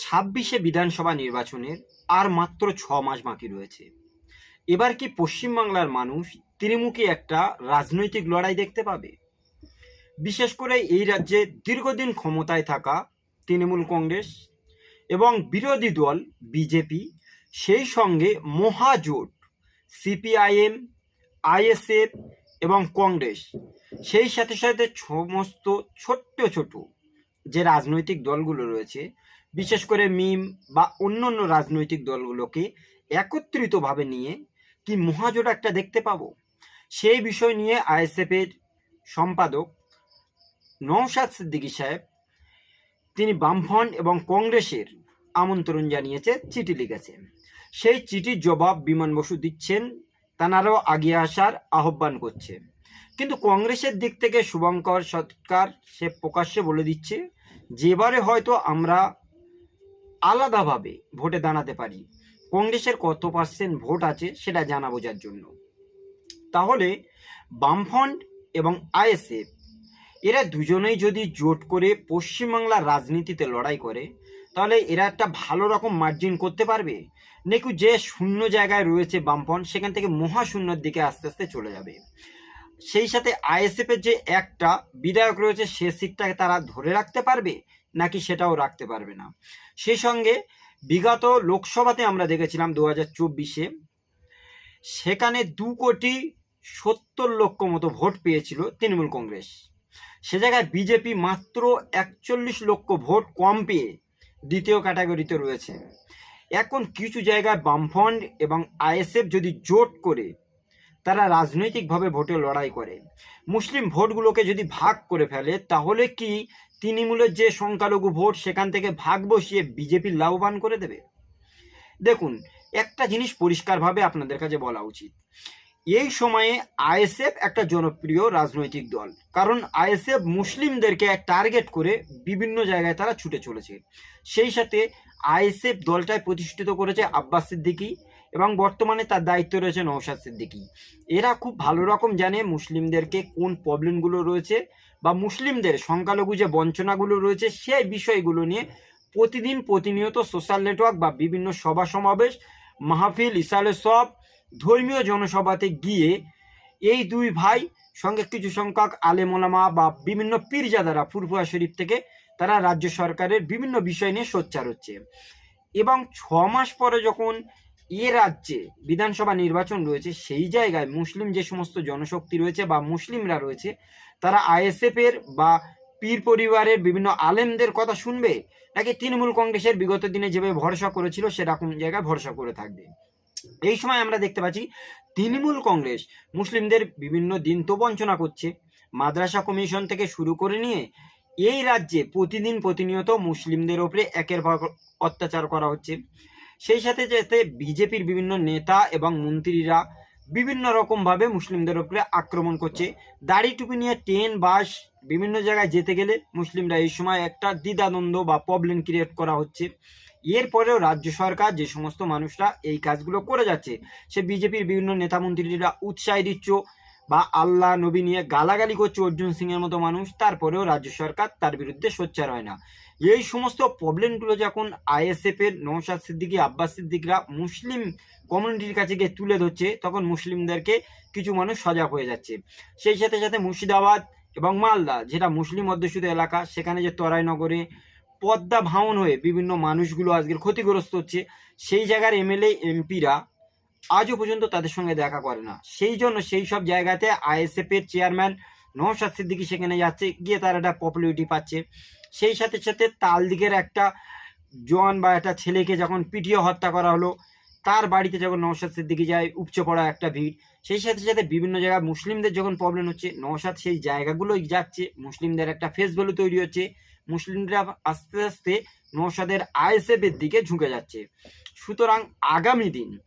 ছাব্বিশে বিধানসভা নির্বাচনের আর মাত্র ছ মাস বাকি রয়েছে। এবার কি পশ্চিমবাংলার মানুষ ত্রিমুখী একটা রাজনৈতিক লড়াই দেখতে পাবে? বিশেষ করে এই রাজ্যে দীর্ঘদিন ক্ষমতায় থাকা তৃণমূল কংগ্রেস এবং বিরোধী দল বিজেপি, সেই সঙ্গে মহাজোট, সিপিআইএম, আইএসএফ এবং কংগ্রেস, সেই সাথে সাথে সমস্ত ছোট্ট ছোট যে রাজনৈতিক দলগুলো রয়েছে বিশেষ করে মিম বা অন্য অন্য রাজনৈতিক দলগুলোকে একত্রিতভাবে নিয়ে কি মহাজোট একটা দেখতে পাবো? সেই বিষয় নিয়ে আইএসএফ এর সম্পাদক নওশাদ সিদ্দিকী সাহেব, তিনি বামফ্রন্ট এবং কংগ্রেসের আমন্ত্রণ জানিয়েছে, চিঠি লিখেছেন সেই চিঠির জবাব বিমান বসু দিচ্ছেন, তানারাও আগিয়ে আসার আহ্বান করছে। কিন্তু কংগ্রেসের দিক থেকে শুভঙ্কর সরকার সে প্রকাশ্যে বলে দিচ্ছে, যেবারে হয়তো আমরা আলাদাভাবে ভোটে দাঁড়াতে পারি। কংগ্রেসের কত পার্সেন্ট ভোট আছে সেটা জানা বোঝার জন্য। তাহলে বামফ্রন্ট এবং আইএসএফ, এরা দুজনেই যদি জোট করে পশ্চিমবাংলার রাজনীতিতে লড়াই করে, তাহলে এরা একটা ভালো রকম মার্জিন করতে পারবে? নাকি যে শূন্য জায়গায় রয়েছে বামফ্রন্ট, সেখান থেকে মহাশূন্যর দিকে আস্তে আস্তে চলে যাবে? সেই সাথে আইএসএফ এর যে একটা বিধায়ক রয়েছে, সে সিটটাকে তারা ধরে রাখতে পারবে? নাকি সেটাও রাখতে পারবে না। সেই সঙ্গে বিগত লোকসভাতে আমরা দেখেছিলাম দু হাজার চব্বিশে, সেখানে দু কোটি সত্তর লক্ষ মতো ভোট পেয়েছিল তৃণমূল কংগ্রেস। সে জায়গায় বিজেপি মাত্র একচল্লিশ লক্ষ ভোট কম পেয়ে দ্বিতীয় ক্যাটাগরিতে রয়েছে। এখন কিছু জায়গায় বামফ্রন্ট এবং আইএসএফ যদি জোট করে, তারা রাজনৈতিকভাবে ভোটে লড়াই করে। মুসলিম ভোটগুলোকে যদি ভাগ করে ফেলে, তাহলে কি তৃণমূলের যে সংখ্যালঘু ভোট সেখান থেকে ভাগ বসিয়ে বিজেপি লাভবান করে দেবে? দেখুন, একটা জিনিস পরিষ্কারভাবে আপনাদের কাছে বলা উচিত। এই সময়ে আইএসএফ একটা জনপ্রিয় রাজনৈতিক দল। কারণ আইএসএফ মুসলিমদেরকে টার্গেট করে বিভিন্ন জায়গায় তারা ছুটে চলেছে। সেই সাথে আইএসএফ দলটায় প্রতিষ্ঠিত করেছে আব্বাস সিদ্দিকী এবং বর্তমানে তার দায়িত্ব রয়েছে নৌশাদ সিদ্দিকী। এরা খুব ভালো রকম জানে মুসলিমদেরকে কোন প্রবলেমগুলো রয়েছে বা মুসলিমদের সংখ্যালঘু যে বঞ্চনাগুলো রয়েছে সেই বিষয়গুলো নিয়ে প্রতিদিন প্রতিনিয়ত সোশ্যাল নেটওয়ার্ক বা বিভিন্ন সভা সমাবেশ, মাহফিল ইসালে সব ধর্মীয় জনসভাতে গিয়ে এই দুই ভাই সঙ্গে কিছু সংখ্যক আলেমোলামা বা বিভিন্ন পীরজাদারা ফুরফুয়া শরীফ থেকে তারা রাজ্য সরকারের বিভিন্ন বিষয় নিয়ে সোচ্চার হচ্ছে। এবং ছ মাস পরে যখন এ রাজ্যে বিধানসভা নির্বাচন রয়েছে, সেই জায়গায় মুসলিম যে সমস্ত জনশক্তি রয়েছে বা মুসলিমরা রয়েছে, তারা আইএসএফ এর বা পীর পরিবারের বিভিন্ন আলেমদের কথা শুনবে? নাকি তৃণমূল কংগ্রেসের বিগত দিনে যেভাবে ভরসা করেছিল, সেরকম জায়গায় ভরসা করে থাকবে? এই সময় আমরা দেখতে পাচ্ছি, তৃণমূল কংগ্রেস মুসলিমদের বিভিন্ন দিন তো বঞ্চনা করছে। মাদ্রাসা কমিশন থেকে শুরু করে নিয়ে এই রাজ্যে প্রতিদিন প্রতিনিয়ত মুসলিমদের ওপরে একের পর অত্যাচার করা হচ্ছে। সেই সাথে যাতে বিজেপির বিভিন্ন নেতা এবং মন্ত্রীরা বিভিন্ন রকমভাবে মুসলিমদের উপরে আক্রমণ করছে। দাড়ি টুপি নিয়ে ট্রেন, বাস বিভিন্ন জায়গায় যেতে গেলে মুসলিমরা এই সময় একটা দ্বিধাদ্বন্দ্ব বা প্রবলেম ক্রিয়েট করা হচ্ছে। এরপরেও রাজ্য সরকার যে সমস্ত মানুষরা এই কাজগুলো করে যাচ্ছে, সে বিজেপির বিভিন্ন নেতা মন্ত্রীরা উৎসাহ দিচ্ছ বা আল্লাহ, নবী নিয়ে গালাগালি করছে অর্জুন সিং এর মতো মানুষ, তারপরেও রাজ্য সরকার তার বিরুদ্ধে সোচ্চার হয় না। এই সমস্ত প্রবলেমগুলো যখন আইএসএফ এর নৌশাদ সিদ্দিকী, আব্বাস সিদ্দিকরা মুসলিম কমিউনিটির কাছে গিয়ে তুলে ধরছে, তখন মুসলিমদেরকে কিছু মানুষ সজাগ হয়ে যাচ্ছে। সেই সাথে সাথে মুর্শিদাবাদ এবং মালদা, যেটা মুসলিম অধ্যুষিত এলাকা, সেখানে যে তরাইনগরে পদ্মা ভাঙন হয়ে বিভিন্ন মানুষগুলো আজকের ক্ষতিগ্রস্ত হচ্ছে, সেই জায়গার এমএলএ, এমপিরা আজও পর্যন্ত তাদের সঙ্গে দেখা করে না। সেই জন্য সেই সব জায়গাতে আইএসএফ এর চেয়ারম্যান নৌশাদ সিদ্দিকী সেখানে যাচ্ছে, গিয়ে তার একটা পপুলারিটি পাচ্ছে। সেই সাথে সাথে তাল দিকের একটা জোয়ান বা একটা ছেলেকে যখন পিটিয়ে হত্যা করা হলো, তার বাড়িতে যখন নৌশাদ সিদ্দিকী যায়, উপচে পড়া একটা ভিড়। সেই সাথে সাথে বিভিন্ন জায়গায় মুসলিমদের যখন প্রবলেম হচ্ছে নৌশাদ সেই জায়গাগুলোই যাচ্ছে, মুসলিমদের একটা ফেস ভ্যালু তৈরি হচ্ছে। মুসলিমরা আস্তে আস্তে নৌশাদের আইএসএফ এর দিকে ঝুঁকে যাচ্ছে। সুতরাং আগামী দিন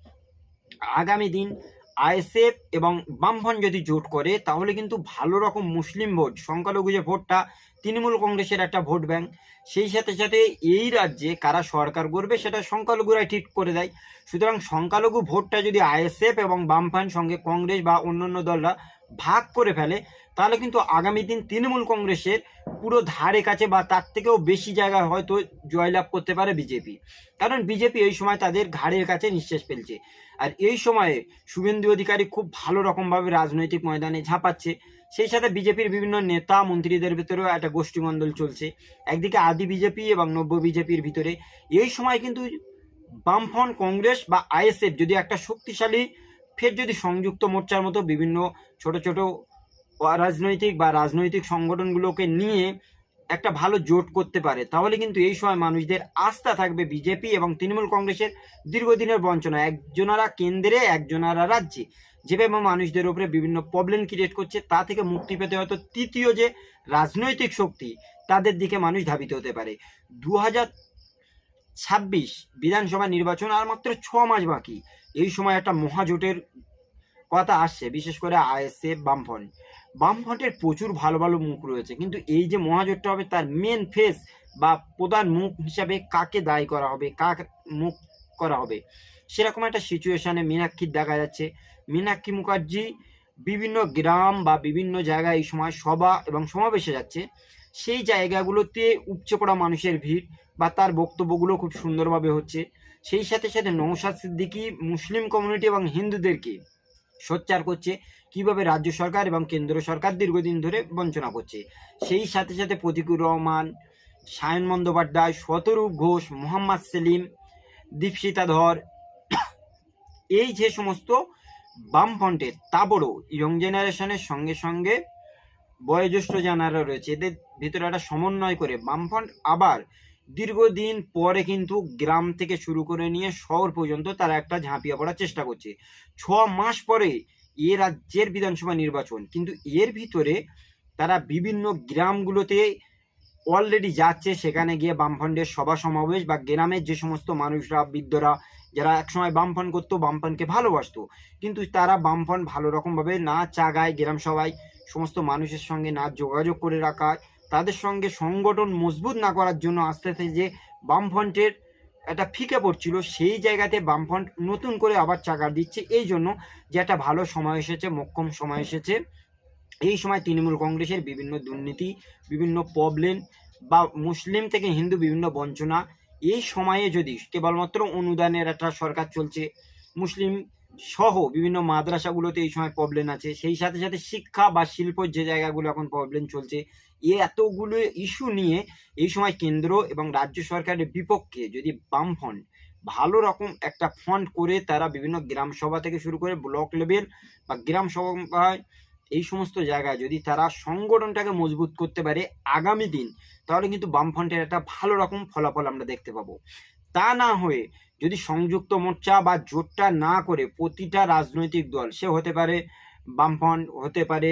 আগামী দিন আইএসএফ এবং বামফ্রন্ট যদি জোট করে, তাহলে কিন্তু ভালো রকম মুসলিম ভোট, সংখ্যালঘু যে ভোটটা, তৃণমূল কংগ্রেসের একটা ভোট ব্যাংক। সেই সাথে সাথে এই রাজ্যে কারা সরকার করবে, সেটা সংখ্যালঘুরাই ঠিক করে দেয়। সুতরাং সংখ্যালঘু ভোটটা যদি আইএসএফ এবং বামফ্রন্ট সঙ্গে কংগ্রেস বা অন্যান্য দলরা ভাগ করে ফেলে, তাহলে কিন্তু আগামী দিন তৃণমূল কংগ্রেসের পুরো ধারে কাছে বা তার থেকেও বেশি জায়গায় হয়তো জয়লাভ করতে পারে বিজেপি। কারণ বিজেপি এই সময় তাদের ঘাড়ের কাছে নিঃশ্বাস ফেলছে। আর এই সময়ে শুভেন্দু অধিকারী খুব ভালো রকমভাবে রাজনৈতিক ময়দানে ঝাঁপাচ্ছে। সেই সাথে বিজেপির বিভিন্ন নেতা, মন্ত্রীদের ভিতরেও একটা গোষ্ঠীমণ্ডল চলছে। একদিকে আদি বিজেপি এবং নব্য বিজেপির ভিতরে। এই সময় কিন্তু বামফ্রন্ট কংগ্রেস বা আইএসএফ যদি একটা শক্তিশালী ফের যদি সংযুক্ত মোর্চার মতো বিভিন্ন ছোট ছোট অরাজনৈতিক বা রাজনৈতিক সংগঠনগুলোকে নিয়ে একটা ভালো জোট করতে পারে, তাহলে কিন্তু এই সময় মানুষদের আস্থা থাকবে বিজেপি এবং তৃণমূল কংগ্রেসের দীর্ঘদিনের বঞ্চনা। একজনারা কেন্দ্রে, একজনারা রাজ্যে। যেভাবে মানুষদের উপরে বিভিন্ন প্রবলেম ক্রিয়েট করছে, তা থেকে মুক্তি পেতে হয়তো তৃতীয় যে রাজনৈতিক শক্তি, তাদের দিকে মানুষ ধাবিত হতে পারে। দু ছাব্বিশ বিধানসভা নির্বাচন আর মাত্র ছ মাস বাকি। এই সময় একটা মহাজোটের কথা আসছে, বিশেষ করে আইএসএফ বামফ্রন্ট। বামফ্রন্টের প্রচুর ভালো ভালো মুখ রয়েছে, কিন্তু এই যে মহাজোটটা হবে তার মেন ফেস বা প্রধান মুখ হিসাবে কাকে দায়ী করা হবে কাক মুখ করা হবে, সেরকম একটা সিচুয়েশনে মীনাক্ষীর দেখা যাচ্ছে। মীনাক্ষী মুখার্জি বিভিন্ন গ্রাম বা বিভিন্ন জায়গায় এই সময় সভা এবং সমাবেশে যাচ্ছে। সেই জায়গাগুলোতে উপচে পড়া মানুষের ভিড় বা তার বক্তব্যগুলো খুব সুন্দরভাবে হচ্ছে। সেই সাথে সাথে নৌসাদ সিদ্দিকি মুসলিম কমিউনিটি এবং হিন্দুদেরকে সোচ্চার করছে, কীভাবে রাজ্য সরকার এবং কেন্দ্র সরকার দীর্ঘদিন ধরে বঞ্চনা করছে। সেই সাথে সাথে প্রতিকুর রহমান, সায়ন বন্দ্যোপাধ্যায়, শতরূপ ঘোষ, মোহাম্মদ সেলিম, দীপশিতা ধর, এই যে সমস্ত বামফ্রন্টের তাবড়ো ইয়ং জেনারেশনের সঙ্গে সঙ্গে বয়োজ্যেষ্ঠ জানারা রয়েছে, এদের ভিতরে একটা সমন্বয় করে বামফ্রন্ট আবার দীর্ঘদিন পরে কিন্তু গ্রাম থেকে শুরু করে নিয়ে শহর পর্যন্ত তারা একটা ঝাঁপিয়ে পড়ার চেষ্টা করছে। ছ মাস পরে এ রাজ্যের বিধানসভা নির্বাচন, কিন্তু এর ভিতরে তারা বিভিন্ন গ্রামগুলোতে অলরেডি যাচ্ছে, সেখানে গিয়ে বামফ্রন্টের সভা সমাবেশ বা গ্রামের যে সমস্ত মানুষরা, বৃদ্ধরা, যারা একসময় বামফ্রন্ট করতো, বামফ্রন্টকে ভালোবাসতো, কিন্তু তারা বামফ্রন্ট ভালো রকমভাবে না চাগায় গ্রাম সভায় সমস্ত মানুষের সঙ্গে না যোগাযোগ করে রাখায়। তাদের সঙ্গে সংগঠন মজবুত না করার জন্য আস্তে আস্তে যে বামফ্রন্টের একটা ফিকে পড়ছিল, সেই জায়গাতে বামফ্রন্ট নতুন করে আবার চাকার দিচ্ছে। এই জন্য যে একটা ভালো সময় এসেছে, মক্ষম সময় এসেছে। এই সময় তৃণমূল কংগ্রেসের বিভিন্ন দুর্নীতি, বিভিন্ন প্রবলেম বা মুসলিম থেকে হিন্দু বিভিন্ন বঞ্চনা, এই সময়ে যদি কেবলমাত্র অনুদানের একটা সরকার চলছে, মুসলিম সহ বিভিন্ন মাদ্রাসাগুলোতে এই সময় প্রবলেম আছে। সেই সাথে সাথে শিক্ষা বা শিল্পর যে জায়গাগুলো এখন প্রবলেম চলছে এ এতগুলো ইস্যু নিয়ে এই সময় কেন্দ্র এবং রাজ্য সরকারের বিপক্ষে যদি বামফ্রন্ট ভালো রকম একটা ফন্ড করে তারা বিভিন্ন গ্রাম সভা থেকে শুরু করে ব্লক লেভেল বা গ্রাম সভায় এই সমস্ত জায়গায় যদি তারা সংগঠনটাকে মজবুত করতে পারে আগামী দিন, তাহলে কিন্তু বামফ্রন্টের একটা ভালো রকম ফলাফল আমরা দেখতে পাবো। তা না হয়ে যদি সংযুক্ত মোর্চা বা জোটটা না করে প্রতিটা রাজনৈতিক দল, সে হতে পারে বামফ্রন্ট হতে পারে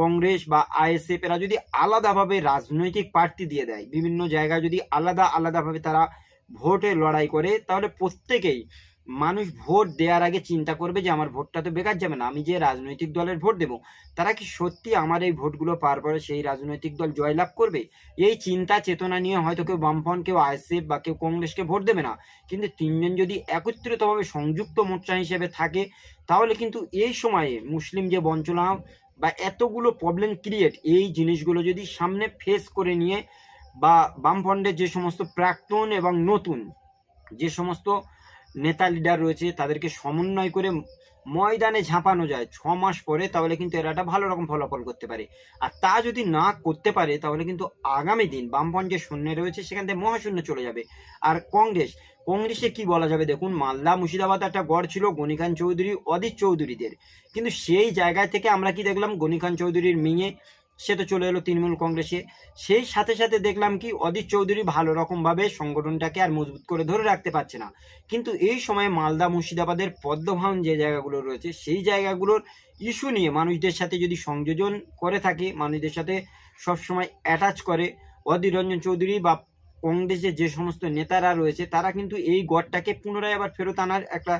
কংগ্রেস বা আইএসএফ এরা যদি আলাদাভাবে রাজনৈতিক প্রার্থী দিয়ে দেয়, বিভিন্ন জায়গায় যদি আলাদা আলাদাভাবে তারা ভোটে লড়াই করে, তাহলে প্রত্যেকেই মানুষ ভোট দেওয়ার আগে চিন্তা করবে যে আমার ভোটটা তো বেকার যাবে না, আমি যে রাজনৈতিক দলের ভোট দেবো, তারা কি সত্যি আমার এই ভোটগুলো পার পরে সেই রাজনৈতিক দল জয়লাভ করবে? এই চিন্তা চেতনা নিয়ে হয়তো কেউ বামফ্রন্ট, কেউ আইএসএফ বা কেউ কংগ্রেসকে ভোট দেবে না, কিন্তু তিনজন যদি একত্রিতভাবে সংযুক্ত মোর্চা হিসেবে থাকে, তাহলে কিন্তু এই সময়ে মুসলিম যে বঞ্চনা বা এতগুলো প্রবলেম ক্রিয়েট এই জিনিসগুলো যদি সামনে ফেস করে নিয়ে বা বামফ্রন্টের যে সমস্ত প্রাক্তন এবং নতুন যে সমস্ত নেতা লিডার রয়েছে তাদেরকে সমন্বয় করে ময়দানে ঝাঁপানো যায় ছ মাস পরে, তাহলে কিন্তু এরা একটা ভালো রকম ফলাফল করতে পারে। আর তা যদি না করতে পারে, তাহলে কিন্তু আগামী দিন বামপঞ্জে শূন্য রয়েছে, সেখান থেকে মহাশূন্য চলে যাবে। আর কংগ্রেস, কংগ্রেসে কি বলা যাবে দেখুন, মালদা, মুর্শিদাবাদ একটা গড় ছিল গণিখান চৌধুরী অদিত চৌধুরীদের। কিন্তু সেই জায়গা থেকে আমরা কি দেখলাম গণিখান চৌধুরীর মেয়ে সে তো চলে এলো তৃণমূল কংগ্রেসে। সেই সাথে সাথে দেখলাম কি অদিত চৌধুরী ভালো রকমভাবে সংগঠনটাকে আর মজবুত করে ধরে রাখতে পারছে না। কিন্তু এই সময় মালদা মুর্শিদাবাদের পদ্মভান যে জায়গাগুলো রয়েছে, সেই জায়গাগুলোর ইস্যু নিয়ে মানুষদের সাথে যদি সংযোজন করে থাকে, মানুষদের সাথে সবসময় অ্যাটাচ করে, অধীর রঞ্জন চৌধুরী বা কংগ্রেসের যে সমস্ত নেতারা রয়েছে, তারা কিন্তু এই গড়টাকে পুনরায় আবার ফেরত আনার একটা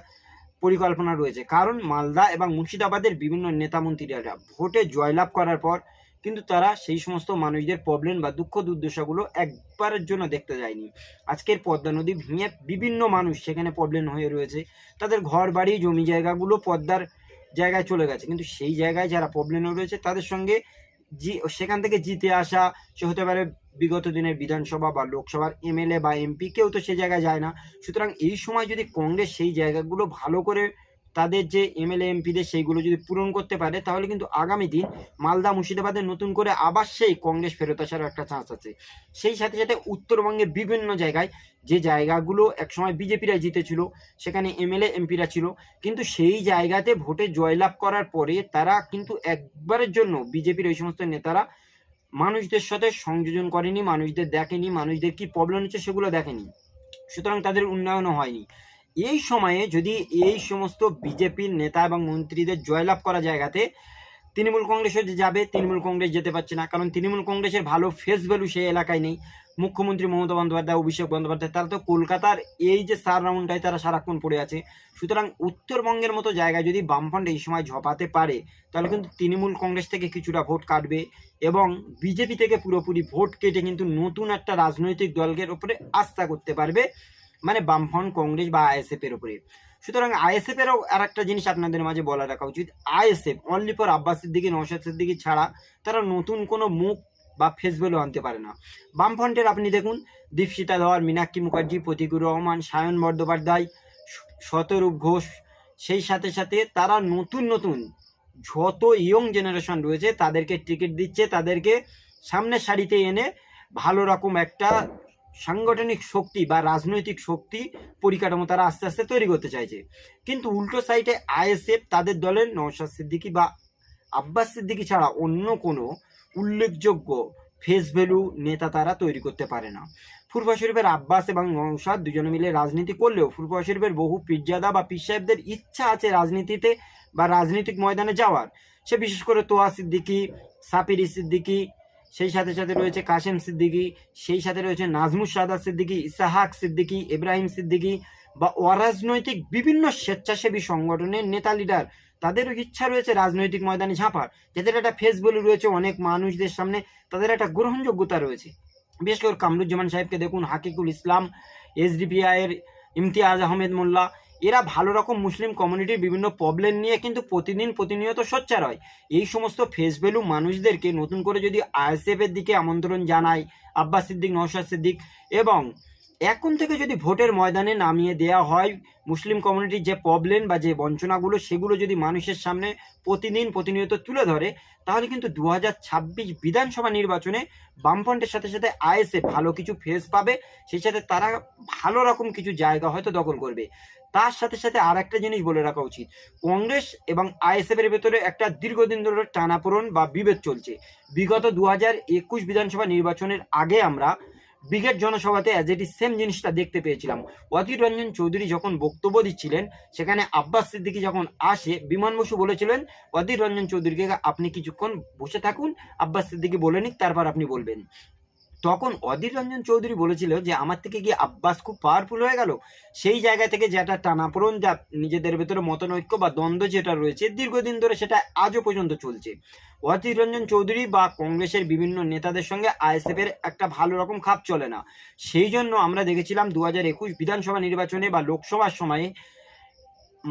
পরিকল্পনা রয়েছে। কারণ মালদা এবং মুর্শিদাবাদের বিভিন্ন নেতা মন্ত্রীরা ভোটে জয়লাভ করার পর কিন্তু তারা সেই সমস্ত মানুষদের প্রবলেম বা দুঃখ দুর্দশাগুলো একবারের জন্য দেখতে যায়নি। আজকের পদ্মা নদী ভেঙে বিভিন্ন মানুষ সেখানে প্রবলেম হয়ে রয়েছে। তাদের ঘর, বাড়ি, জমি জায়গাগুলো পদ্মার জায়গায় চলে গেছে। কিন্তু সেই জায়গায় যারা প্রবলেমে রয়েছে, তাদের সঙ্গে জি, সেখান থেকে জিতে আসা, সে হতে পারে বিগত দিনের বিধানসভা বা লোকসভার এমএলএ বা এমপি, কেউ তো সে জায়গায় যায় না। সুতরাং এই সময় যদি কংগ্রেস সেই জায়গাগুলো ভালো করে তাদের যে এমএলএ এমপিদের সেইগুলো যদি পূরণ করতে পারে, তাহলে কিন্তু আগামী দিন মালদা মুর্শিদাবাদে নতুন করে আবার সেই কংগ্রেস ফেরত আসার একটা চান্স আছে। সেই সাথে সাথে উত্তরবঙ্গের বিভিন্ন জায়গায় যে জায়গাগুলো একসময় বিজেপিরা জিতেছিল, সেখানে এমএলএ এমপিরা ছিল, কিন্তু সেই জায়গাতে ভোটে জয়লাভ করার পরে তারা কিন্তু একবারের জন্য বিজেপির ওই সমস্ত নেতারা মানুষদের সাথে সংযোজন করেনি, মানুষদের দেখেনি, মানুষদের কি প্রবলেম হচ্ছে সেগুলো দেখেনি। সুতরাং তাদের উন্নয়নও হয়নি। এই সময়ে যদি এই সমস্ত বিজেপির নেতা এবং মন্ত্রীদের জয়লাভ করা জায়গাতে তৃণমূল কংগ্রেসও যাবে, তৃণমূল কংগ্রেস যেতে পারছে না। কারণ তৃণমূল কংগ্রেসের ভালো ফেস ভ্যালু সেই এলাকায় নেই। মুখ্যমন্ত্রী মমতা বন্দ্যোপাধ্যায়, অভিষেক বন্দ্যোপাধ্যায়, তারা তো কলকাতার এই যে সার রাউন্ডটায় তারা সারাক্ষণ পড়ে আছে। সুতরাং উত্তরবঙ্গের মতো জায়গায় যদি বামফ্রন্ট এই সময় ঝপাতে পারে, তাহলে কিন্তু তৃণমূল কংগ্রেস থেকে কিছুটা ভোট কাটবে এবং বিজেপি থেকে পুরোপুরি ভোট কেটে কিন্তু নতুন একটা রাজনৈতিক দলের ওপরে আস্থা করতে পারবে। মানে বামফ্রন্ট কংগ্রেস বা আইএসএফ এর উপরে। সুতরাং আইএসএফ এরও আর একটা জিনিস আপনাদের মাঝে বলা রাখা উচিত। আইএসএফ অনলি ফর আব্বাসের দিকে নৌশাদ সিদ্দিকি ছাড়া তারা নতুন কোনো মুখ বা ফেস আনতে পারে না। বামফ্রন্টের আপনি দেখুন, দীপশিতা ধর মীনাক্ষী মুখার্জি, প্রতিকুর রহমান, সায়ন বন্দ্যোপাধ্যায়, শতরূপ ঘোষ, সেই সাথে সাথে তারা নতুন নতুন যত ইয়ং জেনারেশন রয়েছে তাদেরকে টিকিট দিচ্ছে, তাদেরকে সামনের সারিতে এনে ভালো রকম একটা সাংগঠনিক শক্তি বা রাজনৈতিক শক্তি পরিকাঠামো তারা আস্তে আস্তে তৈরি করতে চাইছে। কিন্তু উল্টো সাইডে আইএসএফ তাদের দলের নওশাদ সিদ্দিকী বা আব্বাস সিদ্দিকী ছাড়া অন্য কোনো উল্লেখযোগ্য ফেস ভ্যালু নেতা তারা তৈরি করতে পারে না। ফুরফা শরীফের আব্বাস এবং নৌসাদ দুজনে মিলে রাজনীতি করলেও ফুরফা শরীফের বহু পীরজাদা বা পীর সাহেবদের ইচ্ছা আছে রাজনীতিতে বা রাজনৈতিক ময়দানে যাওয়ার। সে বিশেষ করে তোয়া সিদ্দিকী, সাপিরি সিদ্দিকী সেই সাথে সাথে রয়েছে কাশেম সিদ্দিকী, সেই সাথে রয়েছে নাজমুস সাদা সিদ্দিকী, ইসাহাক সিদ্দিকী, ইব্রাহিম সিদ্দিকী বা অরাজনৈতিক বিভিন্ন স্বেচ্ছাসেবী সংগঠনের নেতা লিডার। তাদেরও ইচ্ছা রয়েছে রাজনৈতিক ময়দানে ঝাঁপার। যাদের একটা ফেস ভ্যালু রয়েছে অনেক মানুষদের সামনে তাদের একটা গ্রহণযোগ্যতা রয়েছে। বিশেষ করে কামরুজ্জামান সাহেবকে দেখুন, হাকিকুল ইসলাম এসডিপিআই এর ইমতিয়াজ আহমেদ মোল্লা এরা ভালো রকম মুসলিম কমিউনিটির বিভিন্ন প্রবলেম নিয়ে কিন্তু প্রতিদিন প্রতিনিয়ত সোচ্চার হয়। এই সমস্ত ফেস ভ্যালু মানুষদেরকে নতুন করে যদি আইএসএফ এর দিকে আমন্ত্রণ জানায় আব্বাস সিদ্দিক নৌশাদ সিদ্দিক এবং এখন থেকে যদি ভোটের ময়দানে নামিয়ে দেওয়া হয়, মুসলিম কমিউনিটির যে প্রবলেম বা যে বঞ্চনাগুলো, সেগুলো যদি মানুষের সামনে প্রতিদিন প্রতিনিয়ত তুলে ধরে, তাহলে কিন্তু দু হাজার ছাব্বিশ বিধানসভা নির্বাচনে বামফ্রন্টের সাথে সাথে আইএসএফ ভালো কিছু ফেস পাবে, সেই সাথে তারা ভালো রকম কিছু জায়গা হয়তো দখল করবে। তার সাথে সাথে আর একটা জিনিস বলে রাখা উচিত। কংগ্রেস এবং আইএসএফ এর ভেতরে একটা দীর্ঘদিন ধরে টানাপোড়ন বা বিভেদ চলছে। বিগত দু একুশ বিধানসভা নির্বাচনের আগে আমরা ব্রিগেড জনসভাতে অ্যাজ এটি সেম জিনিসটা দেখতে পেয়েছিলাম। অধীর রঞ্জন চৌধুরী যখন বক্তব্য দিচ্ছিলেন, সেখানে আব্বাস সিদ্দিকী যখন আসে বিমান বসু বলেছিলেন, অধীর রঞ্জন চৌধুরীকে আপনি কিছুক্ষণ বসে থাকুন, আব্বাস সিদ্দিকী বলে নিক, তারপর আপনি বলবেন। তখন অধীর রঞ্জন চৌধুরী বলেছিল যে, আমার থেকে গিয়ে আব্বাস খুব পাওয়ারফুল হয়ে গেল? সেই জায়গা থেকে যেটা টানাপোড়ন যা নিজেদের ভেতরে মতনৈক্য বা দ্বন্দ্ব যেটা রয়েছে, দীর্ঘদিন ধরে সেটা আজও পর্যন্ত চলছে। অধীর রঞ্জন চৌধুরী বা কংগ্রেসের বিভিন্ন নেতাদের সঙ্গে আইএসএফ এর একটা ভালো রকম খাপ চলে না। সেই জন্য আমরা দেখেছিলাম দু হাজার একুশ বিধানসভা নির্বাচনে বা লোকসভার সময়ে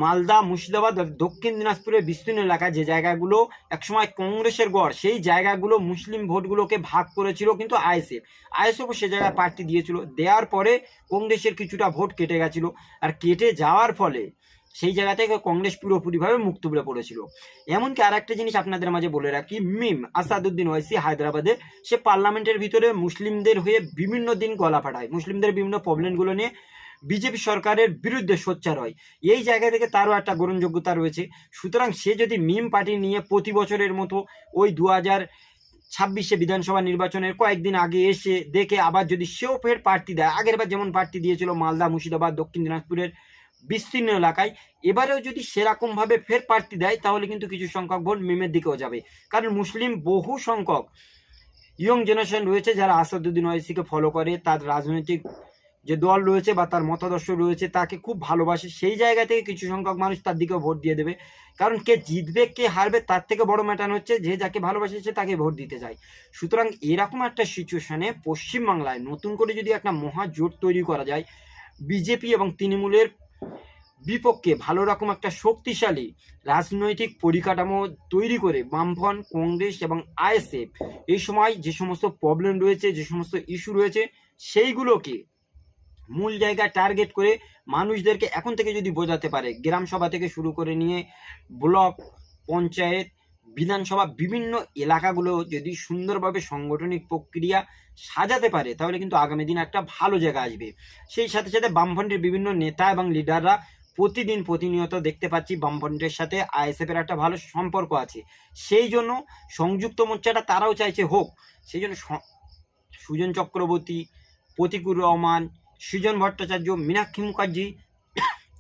মালদা, মুর্শিদাবাদ দক্ষিণ দিনাজপুরের বিস্তীর্ণ এলাকা যে জায়গাগুলো একসময় কংগ্রেসের গড়, সেই জায়গাগুলো মুসলিম ভোটগুলোকে ভাগ করেছিল কিন্তু আইএসএফ। আইএসএফও সে জায়গায় প্রার্থী দিয়েছিল। দেওয়ার পরে কংগ্রেসের কিছুটা ভোট কেটে গেছিল। আর কেটে যাওয়ার ফলে সেই জায়গা থেকে কংগ্রেস পুরোপুরিভাবে মুক্ত বলে পড়েছিল। এমনকি আর একটা জিনিস আপনাদের মাঝে বলে রাখি, মিম আসাদুদ্দিন ওয়াইসি হায়দ্রাবাদে, সে পার্লামেন্টের ভিতরে মুসলিমদের হয়ে বিভিন্ন দিন গলা ফাটায়। মুসলিমদের বিভিন্ন প্রবলেমগুলো নিয়ে বিজেপি সরকারের বিরুদ্ধে সোচ্চার হয়। এই জায়গা থেকে তারও একটা গ্রহণযোগ্যতা রয়েছে। সুতরাং সে যদি মিম পার্টি নিয়ে প্রতি বছরের মতো ওই দু হাজার ছাব্বিশে বিধানসভা নির্বাচনের কয়েকদিন আগে এসে দেখে আবার যদি সেও ফের প্রার্থী দেয়, আগেরবার যেমন প্রার্থী দিয়েছিল মালদা, মুর্শিদাবাদ, দক্ষিণ দিনাজপুরের বিস্তীর্ণ এলাকায়, এবারেও যদি সেরকমভাবে ফের প্রার্থী দেয়, তাহলে কিন্তু কিছু সংখ্যক ভোট মিমের দিকেও যাবে। কারণ মুসলিম বহু সংখ্যক ইয়ং জেনারেশন রয়েছে যারা আসাদুদ্দিন ওয়াইসিকে ফলো করে, তার রাজনৈতিক যে দল রয়েছে বা তার মতাদর্শ রয়েছে, তাকে খুব ভালোবাসে, সেই জায়গা থেকে কিছু সংখ্যক মানুষ তার দিকে ভোট দিয়ে দেবে। কারণ কে জিতবে, কে হারবে, তার থেকে বড় ম্যাটার হচ্ছে যে যাকে ভালোবাসে তাকে ভোট দিতে যায় সুতরাং এরকম একটা সিচুয়েশনে পশ্চিমবাংলায় নতুন করে যদি একটা মহা জোট তৈরি করা যায়, বিজেপি এবং তৃণমূলের বিপক্ষে ভালো রকম একটা শক্তিশালী রাজনৈতিক পরিকাঠামো তৈরি করে বামফ্রন্ট, কংগ্রেস এবং আইএসএফ, এই সময় যে সমস্ত প্রবলেম রয়েছে, যে সমস্ত ইস্যু রয়েছে, সেইগুলোকে মূল জায়গায় টার্গেট করে মানুষদেরকে এখন থেকে যদি বোঝাতে পারে, গ্রাম সভা থেকে শুরু করে নিয়ে ব্লক, পঞ্চায়েত, বিধানসভা বিভিন্ন এলাকাগুলো যদি সুন্দরভাবে সাংগঠনিক প্রক্রিয়া সাজাতে পারে, তাহলে কিন্তু আগামী দিনে একটা ভালো জায়গা আসবে। সেই সাথে সাথে বামফ্রন্টের বিভিন্ন নেতা এবং লিডাররা প্রতিদিন প্রতিনিয়ত দেখতে পাচ্ছি বামফ্রন্টের সাথে আইএসএফ এর একটা ভালো সম্পর্ক আছে। সেই জন্য সংযুক্ত মোর্চাটা তারাও চাইছে হোক। সেই জন্য সুজন চক্রবর্তী, প্রতিকুর রহমান সৃজন ভট্টাচার্য, মীনাক্ষী মুখার্জি,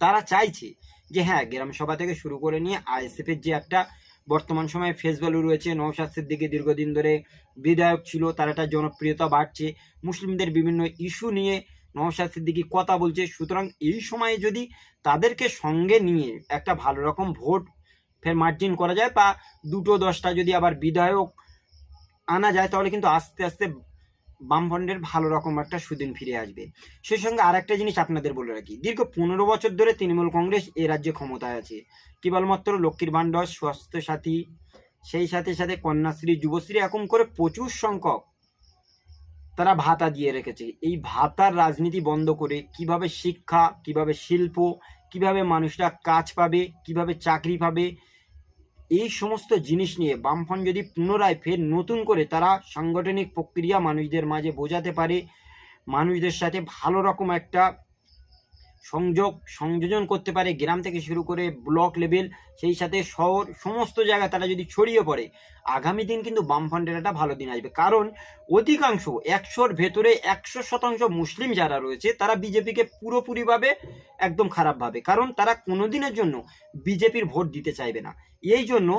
তারা চাইছে যে হ্যাঁ গ্রাম সভা থেকে শুরু করে নিয়ে আইএসএফের যে একটা বর্তমান সময়ে ফেস ভ্যালু রয়েছে নৌশাদ দিকে দীর্ঘদিন ধরে বিধায়ক ছিল, তার একটা জনপ্রিয়তা বাড়ছে, মুসলিমদের বিভিন্ন ইস্যু নিয়ে নৌশাদ সিদ্দিকি কথা বলছে। সুতরাং এই সময়ে যদি তাদেরকে সঙ্গে নিয়ে একটা ভালো রকম ভোট ফের মার্জিন করা যায় বা দুটো দশটা যদি আবার বিধায়ক আনা যায়, তাহলে কিন্তু আস্তে আস্তে বামফ্রন্টের ভালো রকম একটা সুদিন ফিরে আসবে। সেই সঙ্গে আর একটা জিনিস আপনাদের বলে রাখি। দীর্ঘ পনেরো বছর ধরে তৃণমূল কংগ্রেস এ রাজ্যে ক্ষমতায় আছে। কেবলমাত্র লক্ষ্মীর ভাণ্ডার স্বাস্থ্য সাথী সেই সাথে সাথে কন্যাশ্রী, যুবশ্রী, এরকম করে প্রচুর সংখ্যক তারা ভাতা দিয়ে রেখেছে। এই ভাতার রাজনীতি বন্ধ করে কীভাবে শিক্ষা, কীভাবে শিল্প, কীভাবে মানুষরা কাজ পাবে, কীভাবে চাকরি পাবে এই সমস্ত জিনিস নিয়ে বামফ্রন্ট যদি পুনরায় ফের নতুন করে তারা সাংগঠনিক প্রক্রিয়া মানুষদের মাঝে বোঝাতে পারে, মানুষদের সাথে ভালো রকম একটা সংযোগ, সংযোজন করতে পারে। গ্রাম থেকে শুরু করে ব্লক লেভেল, সেই সাথে শহর, সমস্ত জায়গায় তারা যদি ছড়িয়ে পড়ে, আগামী দিন কিন্তু বামফ্রন্টের একটা ভালো দিন আসবে। কারণ অধিকাংশ একশোর ভেতরে একশো শতাংশ মুসলিম যারা রয়েছে, তারা বিজেপিকে পুরোপুরিভাবে একদম খারাপ ভাবে। কারণ তারা কোনোদিনের জন্য বিজেপির ভোট দিতে চাইবে না। এই জন্য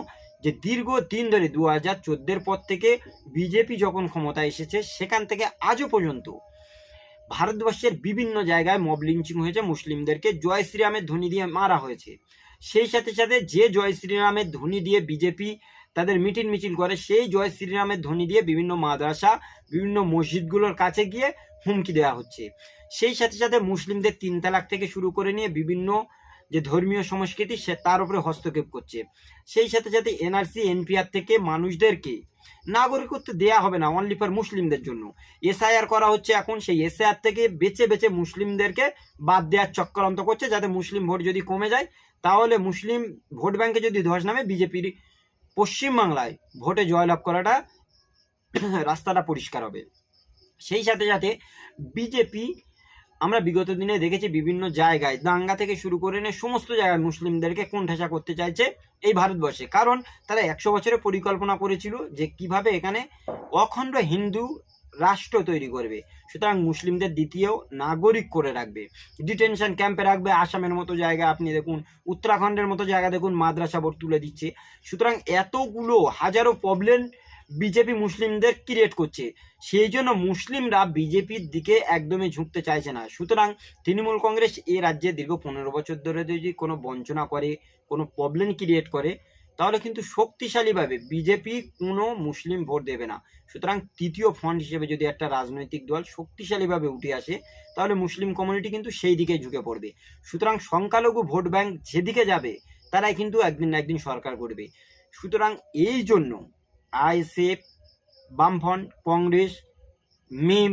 যে দীর্ঘ দিন ধরে দু হাজার পর থেকে বিজেপি যখন ক্ষমতায় এসেছে, সেখান থেকে আজও পর্যন্ত ভারতবর্ষের বিভিন্ন জায়গায় মব লিঞ্চিং হয়েছে মুসলিমদেরকে। জয় শ্রীরামের ধ্বনি দিয়ে মারা হয়েছে। সেই সাথে সাথে যে জয় শ্রীরামের ধ্বনি দিয়ে বিজেপি তাদের মিটিং মিছিল করে, সেই জয় শ্রীরামের ধ্বনি দিয়ে বিভিন্ন মাদ্রাসা, বিভিন্ন মসজিদগুলোর কাছে গিয়ে হুমকি দেওয়া হচ্ছে। সেই সাথে সাথে মুসলিমদের তিন তালাক থেকে শুরু করে নিয়ে বিভিন্ন যে ধর্মীয় সংস্কৃতি সে তার উপরে হস্তক্ষেপ করছে। সেই সাথে সাথে এনআরসি এনপিআর থেকে মানুষদেরকে নাগরিকত্ব দেয়া হবে না অনলি ফর মুসলিমদের জন্য। এসআইআর করা হচ্ছে এখন, সেই এসআইআর থেকে বেছে বেছে মুসলিমদেরকে বাদ দেওয়ার চক্রান্ত করছে, যাতে মুসলিম ভোট যদি কমে যায়, তাহলে মুসলিম ভোট ব্যাংকে যদি ধস নামে, বিজেপির পশ্চিমবাংলায় ভোটে জয়লাভ করাটা রাস্তাটা পরিষ্কার হবে। সেই সাথে সাথে বিজেপি আমরা বিগত দিনে দেখেছি বিভিন্ন জায়গায় দাঙ্গা থেকে শুরু করে নিয়ে সমস্ত জায়গায় মুসলিমদেরকে কোণঠাসা করতে চাইছে এই ভারতবর্ষে। কারণ তারা একশো বছরের পরিকল্পনা করেছিল যে কীভাবে এখানে অখণ্ড হিন্দু রাষ্ট্র তৈরি করবে। সুতরাং মুসলিমদের দ্বিতীয় নাগরিক করে রাখবে। ডিটেনশন ক্যাম্পে রাখবে, আসামের মতো জায়গা, আপনি দেখুন, উত্তরাখণ্ডের মতো জায়গা, দেখুন, মাদ্রাসা বোর্ড তুলে দিচ্ছে। সুতরাং এতগুলো হাজারো প্রবলেম বিজেপি মুসলিমদের ক্রিয়েট করছে। সেই জন্য মুসলিমরা বিজেপির দিকে একদমই ঝুঁকতে চাইছে না। সুতরাং তৃণমূল কংগ্রেস এ রাজ্যে দীর্ঘ পনেরো বছর ধরে যদি কোনো বঞ্চনা করে, কোনো প্রবলেম ক্রিয়েট করে, তাহলে কিন্তু শক্তিশালীভাবে বিজেপি কোনো মুসলিম ভোট দেবে না। সুতরাং তৃতীয় ফ্রন্ট হিসেবে যদি একটা রাজনৈতিক দল শক্তিশালীভাবে উঠে আসে, তাহলে মুসলিম কমিউনিটি কিন্তু সেই দিকে ঝুঁকে পড়বে। সুতরাং সংখ্যালঘু ভোট ব্যাংক যেদিকে যাবে, তারাই কিন্তু একদিন না একদিন সরকার করবে। সুতরাং এই জন্য আইএসএফ, বামফ্রন্ট, কংগ্রেস, মিম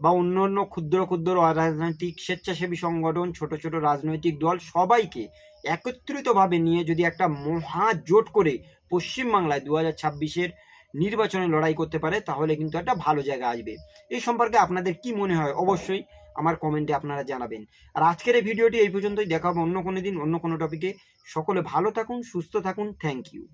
বা অন্য অন্য ক্ষুদ্র ক্ষুদ্র রাজনৈতিক স্বেচ্ছাসেবী সংগঠন, ছোট ছোট রাজনৈতিক দল সবাইকে একত্রিতভাবে নিয়ে যদি একটা মহা জোট করে পশ্চিমবাংলায় দু হাজার ছাব্বিশের নির্বাচনে লড়াই করতে পারে, তাহলে কিন্তু একটা ভালো জায়গা আসবে। এই সম্পর্কে আপনাদের কি মনে হয়? অবশ্যই আমার কমেন্টে আপনারা জানাবেন। আর আজকের এই ভিডিওটি এই পর্যন্তই। দেখাবো অন্য কোনো দিন, অন্য কোনো টপিকে সকলে ভালো থাকুন, সুস্থ থাকুন। Thank you